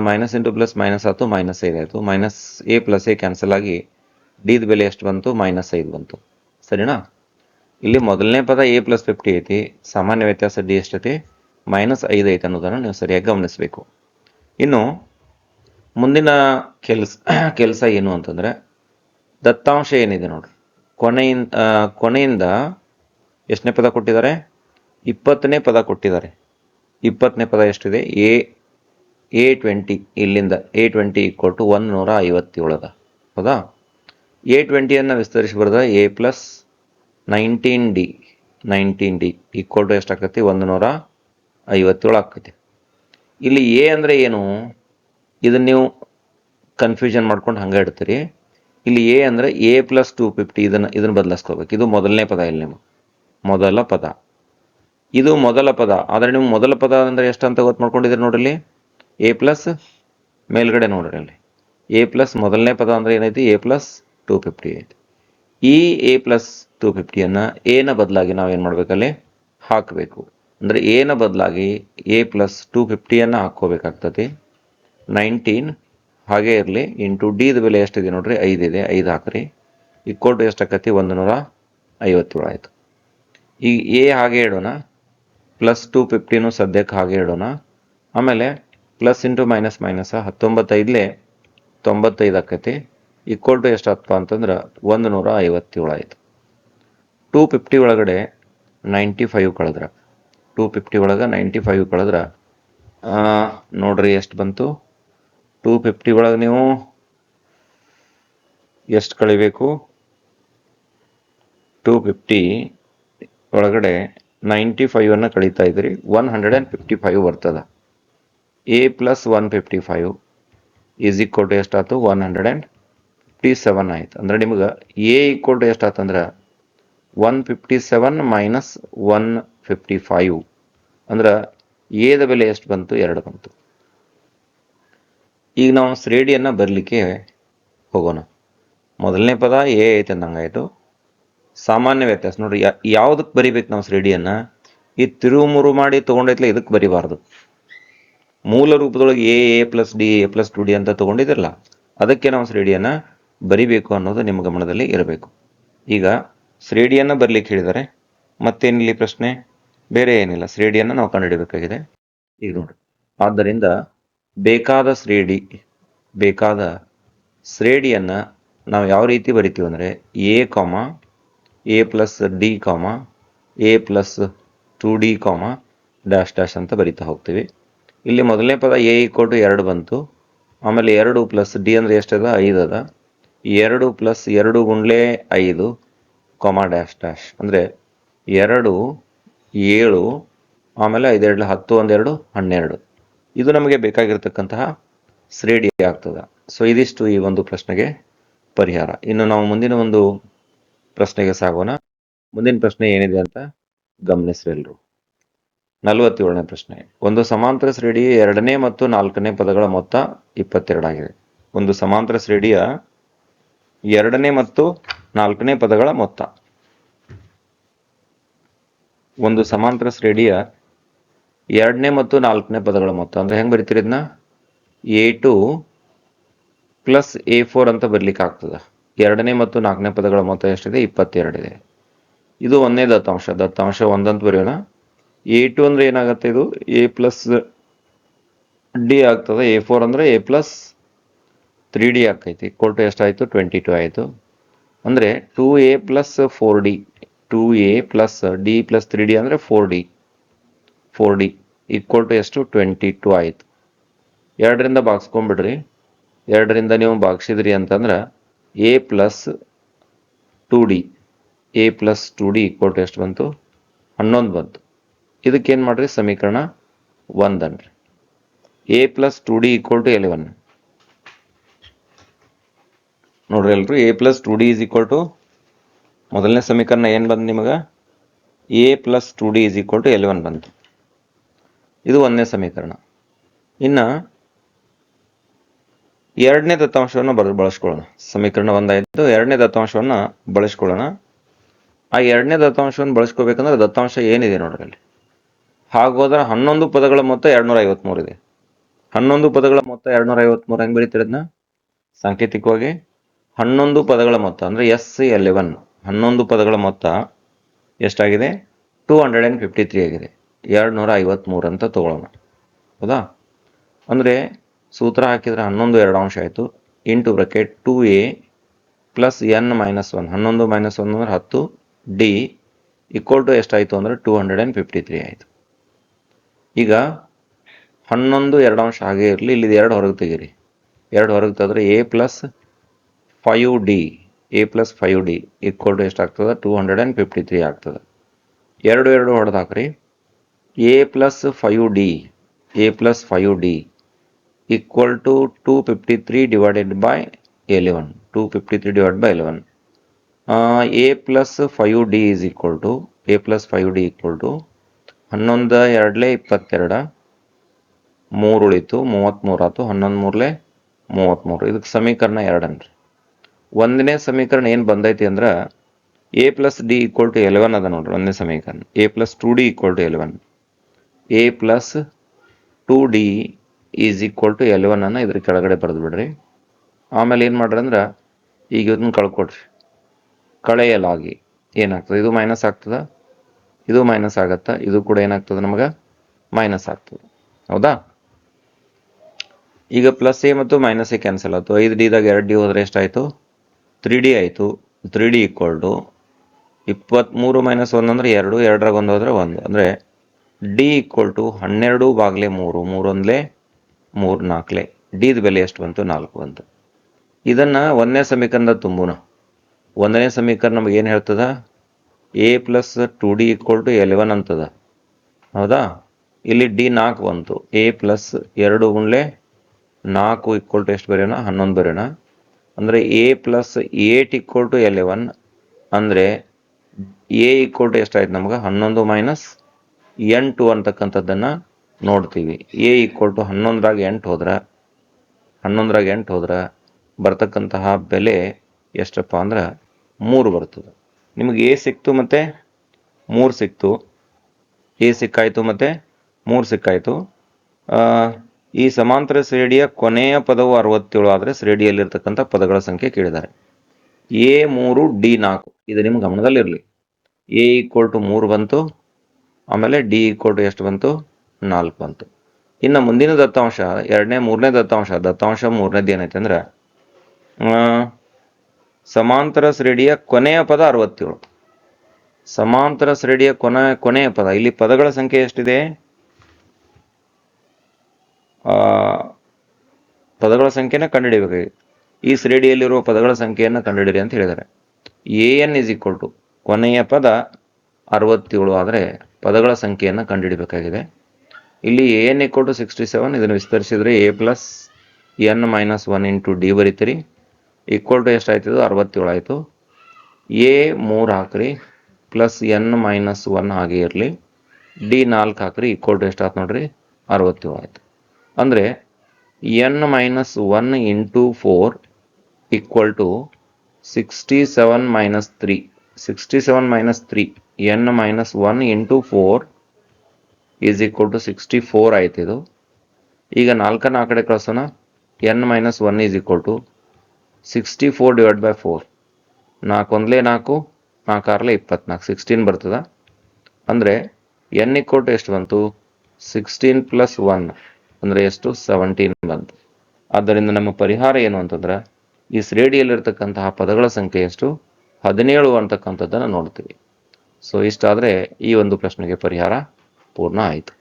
minus into plus minus ಆಯಿತು ಮೈನಸ್ ಐದು ಆಯಿತು. Minus a plus a cancel ಆಗಿ ಡಿದ ಬೆಲೆ ಎಷ್ಟು ಬಂತು? ಮೈನಸ್ ಐದು ಬಂತು. ಸರಿನಾ? ಇಲ್ಲಿ ಮೊದಲನೇ ಪದ ಎ ಪ್ಲಸ್ ಫಿಫ್ಟಿ ಐತಿ, ಸಾಮಾನ್ಯ ವ್ಯತ್ಯಾಸ ಡಿ ಎಷ್ಟೈತಿ? ಮೈನಸ್ ಐದು ಐತೆ ಅನ್ನೋದನ್ನು ನೀವು ಸರಿಯಾಗಿ ಗಮನಿಸಬೇಕು. ಇನ್ನು ಮುಂದಿನ ಕೆಲಸ ಕೆಲಸ ಏನು ಅಂತಂದರೆ ದತ್ತಾಂಶ ಏನಿದೆ ನೋಡ್ರಿ. ಕೊನೆಯಿಂದ ಕೊನೆಯಿಂದ ಎಷ್ಟನೇ ಪದ ಕೊಟ್ಟಿದ್ದಾರೆ? ಇಪ್ಪತ್ತನೇ ಪದ ಕೊಟ್ಟಿದ್ದಾರೆ. ಇಪ್ಪತ್ತನೇ ಪದ ಎಷ್ಟಿದೆ? ಎ ಎ ಟ್ವೆಂಟಿ ಇಲ್ಲಿಂದ ಎ ಟ್ವೆಂಟಿ ಈಕ್ವಲ್ ಟು ಒಂದು ನೂರ ಐವತ್ತೇಳದ. ಹೌದಾ? ಎ ಟ್ವೆಂಟಿಯನ್ನು ವಿಸ್ತರಿಸಿ ಬರೆದ a plus nineteen d nineteen d equal to ಎಷ್ಟಾಕತಿ ಒಂದು ನೂರ ಐವತ್ತೇಳು ಆಗ್ತೈತಿ. ಇಲ್ಲಿ ಎ ಅಂದರೆ ಏನು? ಇದನ್ನು ನೀವು ಕನ್ಫ್ಯೂಷನ್ ಮಾಡ್ಕೊಂಡು ಹಂಗೆ ಇಡ್ತೀರಿ. ಇಲ್ಲಿ ಎ ಅಂದರೆ ಎ ಪ್ಲಸ್ ಟು ಫಿಫ್ಟಿ ಇದನ್ನು ಇದನ್ನು ಬದಲಾಯಿಸ್ಕೋಬೇಕು ಇದು ಮೊದಲನೇ ಪದ ಇಲ್ಲಿ ನಿಮಗೆ. ಮೊದಲ ಪದ. ಇದು ಮೊದಲ ಪದ. ಆದರೆ ನೀವು ಮೊದಲ ಪದ ಅಂದರೆ ಎಷ್ಟು ಅಂತ ಗೊತ್ತು ಮಾಡ್ಕೊಂಡಿದ್ದೀರಿ ನೋಡಿರಿ ಎ ಪ್ಲಸ್ ಮೇಲ್ಗಡೆ ನೋಡಿರಿ ಅಲ್ಲಿ ಎ ಪ್ಲಸ್ ಮೊದಲನೇ ಪದ ಅಂದರೆ ಏನೈತಿ? ಎ ಪ್ಲಸ್ ಟು ಫಿಫ್ಟಿ ಐತಿ. ಈ ಎ ಪ್ಲಸ್ ಟೂ ಫಿಫ್ಟಿಯನ್ನು ಎನ ಬದಲಾಗಿ ನಾವು ಏನು ಮಾಡಬೇಕಲ್ಲಿ ಹಾಕಬೇಕು. ಅಂದರೆ ಎನ ಬದಲಾಗಿ ಎ ಪ್ಲಸ್ ಟೂ ಫಿಫ್ಟಿಯನ್ನು ಹಾಕ್ಕೋಬೇಕಾಗ್ತದೆ. ನೈನ್ಟೀನ್ ಹಾಗೇ ಇರಲಿ ಇಂಟು ಡಿದ ಬೆಲೆ ಎಷ್ಟಿದೆ ನೋಡ್ರಿ? ಇದೆ. ಐದು ಹಾಕ್ರಿ. ಈಕ್ವಲ್ ಟು ಎಷ್ಟು ಆಕತಿ ಒಂದು ನೂರ ಐವತ್ತೇಳು ಆಯಿತು. ಈಗ ಎ ಹಾಗೆ ಇಡೋಣ. ಪ್ಲಸ್ ಟು ಫಿಫ್ಟಿನೂ ಸದ್ಯಕ್ಕೆ ಹಾಗೆ ಇಡೋಣ. ಆಮೇಲೆ ಪ್ಲಸ್ ಇಂಟು ಮೈನಸ್ ಮೈನಸ್ ಹತ್ತೊಂಬತ್ತೈದಲೇ ತೊಂಬತ್ತೈದು ಆಕತಿ ಈಕ್ವಲ್ ಟು ಎಷ್ಟು ಅಂತಂದ್ರೆ ಒಂದು ನೂರ ಐವತ್ತೇಳು ಆಯಿತು. ಟೂ ಫಿಫ್ಟಿ ಒಳಗಡೆ ನೈಂಟಿ ಫೈವ್ ಕಳೆದ್ರ. ಟೂ ಫಿಫ್ಟಿ ಒಳಗೆ ನೈಂಟಿ ಫೈವ್ ಕಳೆದ್ರ. ನೋಡ್ರಿ ಎಷ್ಟು ಬಂತು? ಟೂ ಫಿಫ್ಟಿ ಒಳಗೆ ನೀವು ಎಷ್ಟು ಕಳಿಬೇಕು? ಟೂ ಫಿಫ್ಟಿ ಒಳಗಡೆ ನೈಂಟಿ ಫೈವನ್ನು ಕಳೀತಾ ಇದ್ರಿ. One hundred and fifty five ಬರ್ತದೆ. A plus one fifty five is equal to ಎಷ್ಟಾಯ್ತು one hundred and fifty seven ಆಯ್ತು. ಅಂದ್ರೆ ನಿಮ್ಗೆ A equal to ಎಷ್ಟಾತಂದ್ರೆ one minus one fifty five ಅಂದ್ರೆ ಎದ ಬೆಲೆ ಎಷ್ಟು ಬಂತು? ಎರಡು ಬಂತು. ಈಗ ನಾವು ಶ್ರೇಣಿಯನ್ನು ಬರಲಿಕ್ಕೆ ಹೋಗೋಣ. ಮೊದಲನೇ ಪದ ಎ ಐತೆ ಅಂದಂಗಾಯಿತು. ಸಾಮಾನ್ಯ ವ್ಯತ್ಯಾಸ. ನೋಡ್ರಿ ಯಾವುದಕ್ಕೆ ಬರಿಬೇಕು ನಾವು ಶ್ರೇಣಿಯನ್ನು? ಈ ತಿರುವು ಮುರು ಮಾಡಿ ತೊಗೊಂಡೈತ್ಲ ಇದಕ್ಕೆ ಬರಿಬಾರ್ದು. ಮೂಲ ರೂಪದೊಳಗೆ a a plus d a plus two d ಅಂತ ತೊಗೊಂಡಿದ್ರಲ್ಲ, ಅದಕ್ಕೆ ನಾವು ಶ್ರೇಣಿಯನ್ನು ಬರಿಬೇಕು ಅನ್ನೋದು ನಿಮ್ಮ ಗಮನದಲ್ಲಿ ಇರಬೇಕು. ಈಗ ಶ್ರೇಣಿಯನ್ನು ಬರ್ಲಿಕ್ಕೆ ಹೇಳಿದ್ದಾರೆ. ಮತ್ತೇನಿಲ್ಲ ಪ್ರಶ್ನೆ? ಬೇರೆ ಏನಿಲ್ಲ. ಶ್ರೇಡಿಯನ್ನು ನಾವು ಕಂಡುಹಿಡಬೇಕಾಗಿದೆ ಈಗ ನೋಡಿ. ಆದ್ದರಿಂದ ಬೇಕಾದ ಶ್ರೇಡಿ, ಬೇಕಾದ ಶ್ರೇಡಿಯನ್ನು ನಾವು ಯಾವ ರೀತಿ ಬರಿತೀವಿ ಅಂದರೆ a comma, a plus d comma, a plus two d comma dash dash ಅಂತ ಬರಿತಾ ಹೋಗ್ತೀವಿ. ಇಲ್ಲಿ ಮೊದಲನೇ ಪದ ಎ ಈಕ್ವಲ್ ಟು ಎರಡು ಬಂತು. ಆಮೇಲೆ ಎರಡು ಪ್ಲಸ್ ಡಿ ಅಂದರೆ ಎಷ್ಟದ? ಐದು ಅದ ಎರಡು ಪ್ಲಸ್ ಎರಡು ಗುಂಡ್ಲೆ ಐದು. ಕಾಮ ಡ್ಯಾಶ್ ಡ್ಯಾಶ್ ಅಂದರೆ ಎರಡು, ಏಳು, ಆಮೇಲೆ ಐದೆರಡು, ಹತ್ತು, ಒಂದೆರಡು, ಹನ್ನೆರಡು. ಇದು ನಮಗೆ ಬೇಕಾಗಿರ್ತಕ್ಕಂತಹ ಶ್ರೇಡಿ ಆಗ್ತದೆ. ಸೊ ಇದಿಷ್ಟು ಈ ಒಂದು ಪ್ರಶ್ನೆಗೆ ಪರಿಹಾರ. ಇನ್ನು ನಾವು ಮುಂದಿನ ಒಂದು ಪ್ರಶ್ನೆಗೆ ಸಾಗೋಣ. ಮುಂದಿನ ಪ್ರಶ್ನೆ ಏನಿದೆ ಅಂತ ಗಮನಿಸ್ರಿ ಎಲ್ರು ನಲವತ್ತೇಳನೇ ಪ್ರಶ್ನೆ. ಒಂದು ಸಮಾಂತರ ಶ್ರೇಡಿಯ ಎರಡನೇ ಮತ್ತು ನಾಲ್ಕನೇ ಪದಗಳ ಮೊತ್ತ ಇಪ್ಪತ್ತೆರಡಾಗಿದೆ. ಒಂದು ಸಮಾಂತರ ಶ್ರೇಣಿಯ ಎರಡನೇ ಮತ್ತು ನಾಲ್ಕನೇ ಪದಗಳ ಮೊತ್ತ. ಒಂದು ಸಮಾಂತರ ಶ್ರೇಣಿಯ ಎರಡನೇ ಮತ್ತು ನಾಲ್ಕನೇ ಪದಗಳ ಮೊತ್ತ. ಅಂದ್ರೆ ಹೆಂಗೆ ಬರಿತೀರಿ ಇದನ್ನ a two plus a four ಅಂತ ಬರ್ಲಿಕ್ಕೆ ಆಗ್ತದೆ. ಎರಡನೇ ಮತ್ತು ನಾಲ್ಕನೇ ಪದಗಳ ಮೊತ್ತ ಎಷ್ಟಿದೆ? ಇಪ್ಪತ್ತೆರಡಿದೆ. ಇದು ಒಂದೇ ದತ್ತಾಂಶ. ದತ್ತಾಂಶ ಒಂದಂತ ಬರೆಯೋಣ. ಎ ಟು ಅಂದ್ರೆ ಏನಾಗುತ್ತೆ ಇದು? ಎ ಪ್ಲಸ್ ಡಿ ಆಗ್ತದೆ. ಎ ಫೋರ್ ಅಂದ್ರೆ ಎ ಪ್ಲಸ್ ತ್ರೀ ಡಿ ಆಕೈತಿ ಈಕ್ವಲ್ ಟು ಎಷ್ಟಾಯಿತು ಟ್ವೆಂಟಿ ಟು ಆಯಿತು. ಅಂದರೆ two a plus four d two a plus d plus three d ಅಂದರೆ four d four d equal to ಎಷ್ಟು ಟ್ವೆಂಟಿ ಟು ಆಯಿತು. ಎರಡರಿಂದ ಬಾಗಿಸ್ಕೊಂಬಿಡ್ರಿ ಎರಡರಿಂದ ನೀವು ಬಾಗಿಸಿದ್ರಿ ಅಂತಂದ್ರೆ a plus two d a plus two d equal to ಎಷ್ಟು ಬಂತು. ಹನ್ನೊಂದು ಬಂತು. ಇದಕ್ಕೇನು ಮಾಡಿರಿ? ಸಮೀಕರಣ ಒಂದನ್ರಿ a plus two d equal to eleven ನೋಡ್ರಿ ಎಲ್ರು a plus two d is equal to ಮೊದಲನೇ ಸಮೀಕರಣ ಏನು ಬಂತು ನಿಮಗೆ? A plus two d is equal to eleven ಬಂತು. ಇದು ಒಂದನೇ ಸಮೀಕರಣ. ಇನ್ನು ಎರಡನೇ ದತ್ತಾಂಶವನ್ನು ಬರ, ಬಳಸ್ಕೊಳ್ಳೋಣ. ಸಮೀಕರಣ ಒಂದಾಯಿತು, ಎರಡನೇ ದತ್ತಾಂಶವನ್ನು ಬಳಸ್ಕೊಳ್ಳೋಣ. ಆ ಎರಡನೇ ದತ್ತಾಂಶವನ್ನು ಬಳಸ್ಕೋಬೇಕಂದ್ರೆ ದತ್ತಾಂಶ ಏನಿದೆ ನೋಡ್ರಿ ಅಲ್ಲಿ? ಹಾಗೋದ್ರೆ ಹನ್ನೊಂದು ಪದಗಳ ಮೊತ್ತ ಎರಡ್ನೂರ ಐವತ್ಮೂರು ಇದೆ. ಹನ್ನೊಂದು ಪದಗಳ ಮೊತ್ತ ಎರಡ್ನೂರ ಐವತ್ಮೂರು ಹೆಂಗೆ ಬರೀತಿರೋದನ್ನ ಸಾಂಕೇತಿಕವಾಗಿ ಹನ್ನೊಂದು ಪದಗಳ ಮೊತ್ತ, ಅಂದರೆ ಎಸ್ ಎಲೆವೆನ್. ಹನ್ನೊಂದು ಪದಗಳ ಮೊತ್ತ ಎಷ್ಟಾಗಿದೆ? Two hundred and fifty three ಆಗಿದೆ. ಎರಡು ನೂರ ಐವತ್ತ್ಮೂರು ಅಂತ ತೊಗೊಳ್ಳೋಣ. ಹೌದಾ? ಅಂದರೆ ಸೂತ್ರ ಹಾಕಿದರೆ ಹನ್ನೊಂದು ಎರಡು ಅಂಶ ಆಯಿತು. Into bracket two a plus n minus one. ಹನ್ನೊಂದು ಮೈನಸ್ ಒನ್ ಅಂದರೆ ಹತ್ತು. ಡಿ ಈಕ್ವಲ್ ಟು ಎಷ್ಟಾಯಿತು ಅಂದರೆ two hundred and fifty three ಆಯಿತು. ಈಗ ಹನ್ನೊಂದು ಎರಡು ಅಂಶ ಹಾಗೆ ಇರಲಿ. ಇಲ್ಲಿ ಎರಡು ಹೊರಗೆ ತೆಗೀರಿ. ಎರಡು ಹೊರಗೆ ತೆಗೆದ್ರೆ a plus five d a plus five d equal to ಎಷ್ಟಾಗ್ತದೆ two hundred and fifty three ಆಗ್ತದೆ. ಎರಡು ಎರಡು ಹೊಡೆದು ಹಾಕ್ರಿ a plus five d a plus five d equal to two fifty three divided by eleven two fifty three divide by eleven a plus five d is equal to a plus five d equal to ಹನ್ನೊಂದು ಎರಡಲೇ ಇಪ್ಪತ್ತೆರಡು, ಮೂರು ಉಳಿತು ಮೂವತ್ತ್ಮೂರು ಆಯ್ತು ಹನ್ನೊಂದು ಮೂರಲೆ ಮೂವತ್ತ್ಮೂರು ಇದಕ್ಕೆ ಸಮೀಕರಣ ಎರಡನ್ರಿ. ಒಂದನೇ ಸಮೀಕರಣ ಏನು ಬಂದೈತಿ ಅಂದ್ರೆ a plus d equal to eleven ಅದ ನೋಡ್ರಿ, ಒಂದನೇ ಸಮೀಕರಣ. A plus two d equal to eleven a plus two d is equal to eleven ಅನ್ನ ಇದ್ರ ಕೆಳಗಡೆ ಬರೆದು ಬಿಡ್ರಿ. ಆಮೇಲೆ ಏನು ಮಾಡ್ರಿ ಅಂದ್ರೆ, ಈಗ ಇದನ್ನ ಕಳ್ಕೊಡ್ರಿ ಕಳೆಯಲಾಗಿ ಏನಾಗ್ತದೆ? ಇದು ಮೈನಸ್ ಆಗ್ತದ? ಇದು ಮೈನಸ್ ಆಗತ್ತಾ? ಇದು ಕೂಡ ಏನಾಗ್ತದೆ ನಮಗೆ? ಮೈನಸ್ ಆಗ್ತದೆ. ಹೌದಾ? ಈಗ ಪ್ಲಸ್ ಎ ಮತ್ತು ಮೈನಸ್ ಎ ಕ್ಯಾನ್ಸಲ್ ಆಯ್ತು. ಐದು ಡಿದಾಗ ಎರಡು ಡಿ ಹೋದ್ರೆ ಎಷ್ಟಾಯಿತು? ತ್ರೀ ಡಿ ಆಯಿತು. ತ್ರೀ ಡಿ ಈಕ್ವಲ್ ಟು ಇಪ್ಪತ್ತ್ಮೂರು ಮೈನಸ್ ಒಂದು ಅಂದರೆ ಎರಡು ಎರಡರಾಗ ಒಂದು ಹೋದರೆ ಒಂದು. ಅಂದರೆ ಡಿ ಈಕ್ವಲ್ ಟು ಹನ್ನೆರಡು ಬಾಗ್ಲೆ ಮೂರು, ಮೂರೊಂದಲೇ ಮೂರು ನಾಲ್ಕಲೆ ಡಿದ ಬೆಲೆ ಎಷ್ಟು ಬಂತು? ನಾಲ್ಕು ಬಂತು. ಇದನ್ನು ಒಂದನೇ ಸಮೀಕರಣದ ತುಂಬೋಣ ಒಂದನೇ ಸಮೀಕರಣ ನಮಗೆ ಏನು ಹೇಳ್ತದ? A plus two d equal to eleven ಅಂತದ. ಹೌದಾ? ಇಲ್ಲಿ ಡಿ ನಾಲ್ಕು ಬಂತು. ಎ ಪ್ಲಸ್ ಎರಡು ಗುಂಡ್ಲೆ ನಾಲ್ಕು ಈಕ್ವಲ್ ಟು ಎಷ್ಟು ಬರೆಯೋಣ? ಹನ್ನೊಂದು ಬರೆಯೋಣ. ಅಂದರೆ A plus eight equal to eleven ಅಂದರೆ ಎ ಈಕ್ವಲ್ ಟು ಎಷ್ಟಾಯ್ತು ನಮ್ಗೆ? ಹನ್ನೊಂದು ಮೈನಸ್ ಎಂಟು ಅಂತಕ್ಕಂಥದ್ದನ್ನು ನೋಡ್ತೀವಿ. ಎ ಈಕ್ವಲ್ ಟು ಹನ್ನೊಂದರಾಗ ಎಂಟು ಹೋದ್ರೆ, ಹನ್ನೊಂದರಾಗ ಎಂಟು ಹೋದ್ರೆ ಬರ್ತಕ್ಕಂತಹ ಬೆಲೆ ಎಷ್ಟಪ್ಪ ಅಂದ್ರೆ ಮೂರು ಬರ್ತದೆ. ನಿಮಗೆ ಎ ಸಿಕ್ತು ಮತ್ತು ಮೂರು ಸಿಕ್ತು. ಎ ಸಿಕ್ಕಾಯಿತು ಮತ್ತು ಮೂರು ಸಿಕ್ಕಾಯಿತು. ಈ ಸಮಾಂತರ ಶ್ರೇಣಿಯ ಕೊನೆಯ ಪದವು ಅರವತ್ತೇಳು ಆದರೆ ಶ್ರೇಣಿಯಲ್ಲಿರ್ತಕ್ಕಂಥ ಪದಗಳ ಸಂಖ್ಯೆ ಕೇಳಿದ್ದಾರೆ. ಎ ಮೂರು, ಡಿ ನಾಲ್ಕು. ಇದು ನಿಮ್ಮ ಗಮನದಲ್ಲಿರಲಿ. ಎ ಈಕ್ವಲ್ ಟು ಮೂರು ಬಂತು, ಆಮೇಲೆ ಡಿ ಈಕ್ವಲ್ ಟು ಎಷ್ಟು ಬಂತು, ನಾಲ್ಕು ಬಂತು. ಇನ್ನು ಮುಂದಿನ ದತ್ತಾಂಶ, ಎರಡನೇ, ಮೂರನೇ ದತ್ತಾಂಶ. ದತ್ತಾಂಶ ಮೂರನೇದು ಏನೈತೆ ಅಂದ್ರೆ ಸಮಾಂತರ ಶ್ರೇಣಿಯ ಕೊನೆಯ ಪದ ಅರವತ್ತೇಳು. ಸಮಾಂತರ ಶ್ರೇಣಿಯ ಕೊನೆ, ಕೊನೆಯ ಪದ. ಇಲ್ಲಿ ಪದಗಳ ಸಂಖ್ಯೆ ಎಷ್ಟಿದೆ? ಪದಗಳ ಸಂಖ್ಯೆನ ಕಂಡುಹಿಡಿಯಬೇಕಾಗಿದೆ ಈ ಶ್ರೇಡಿಯಲ್ಲಿರುವ ಪದಗಳ ಸಂಖ್ಯೆಯನ್ನು ಕಂಡುಹಿಡಿರಿ ಅಂತ ಹೇಳಿದ್ದಾರೆ. A n is equal to ಕೊನೆಯ ಪದ ಅರವತ್ತೇಳು ಆದರೆ ಪದಗಳ ಸಂಖ್ಯೆಯನ್ನು ಕಂಡುಹಿಡಬೇಕಾಗಿದೆ. ಇಲ್ಲಿ a n equal to sixty seven ಇದನ್ನು ವಿಸ್ತರಿಸಿದರೆ a plus n minus one into d ಬರೀತೀರಿ. Equal to ಎಷ್ಟಾಯ್ತದೋ ಅರವತ್ತೇಳು ಆಯಿತು. ಎ ಮೂರು ಹಾಕ್ರಿ. ಪ್ಲಸ್ ಎನ್ ಮೈನಸ್ ಒನ್ ಹಾಗೆ ಇರಲಿ. ಡಿ ನಾಲ್ಕು ಹಾಕ್ರಿ. ಈಕ್ವಲ್ ಟು ಎಷ್ಟಾಯ್ತು ನೋಡ್ರಿ? ಅರವತ್ತೇಳು ಆಯಿತು. ಅಂದರೆ n minus one into four equal to sixty seven minus three sixty seven minus three n minus one into four is equal to sixty four ಆಯ್ತು ಇದು. ಈಗ ನಾಲ್ಕನ್ನು ಆ ಕಡೆ ಕಳಿಸೋಣ n minus one is equal to sixty four divide by four ನಾಲ್ಕು ಒಂದಲೇ ನಾಲ್ಕು ನಾಲ್ಕು ಆರಲೇ ಇಪ್ಪತ್ನಾಲ್ಕು ಸಿಕ್ಸ್ಟೀನ್ ಬರ್ತದ. ಅಂದರೆ ಎನ್ ಈಕ್ವಲ್ ಟು ಎಷ್ಟು ಬಂತು? ಸಿಕ್ಸ್ಟೀನ್ ಪ್ಲಸ್ ಒನ್ ಅಂದರೆ ಎಷ್ಟು? ಸೆವೆಂಟೀನ್ ಬಂತು ಆದ್ದರಿಂದ ನಮ್ಮ ಪರಿಹಾರ ಏನು ಅಂತಂದ್ರೆ, ಈ ಶ್ರೇಣಿಯಲ್ಲಿರ್ತಕ್ಕಂತಹ ಪದಗಳ ಸಂಖ್ಯೆ ಎಷ್ಟು? ಹದಿನೇಳು ಅಂತಕ್ಕಂಥದ್ದನ್ನು ನೋಡ್ತೀವಿ. ಸೊ ಇಷ್ಟಾದರೆ ಈ ಒಂದು ಪ್ರಶ್ನೆಗೆ ಪರಿಹಾರ ಪೂರ್ಣ ಆಯಿತು.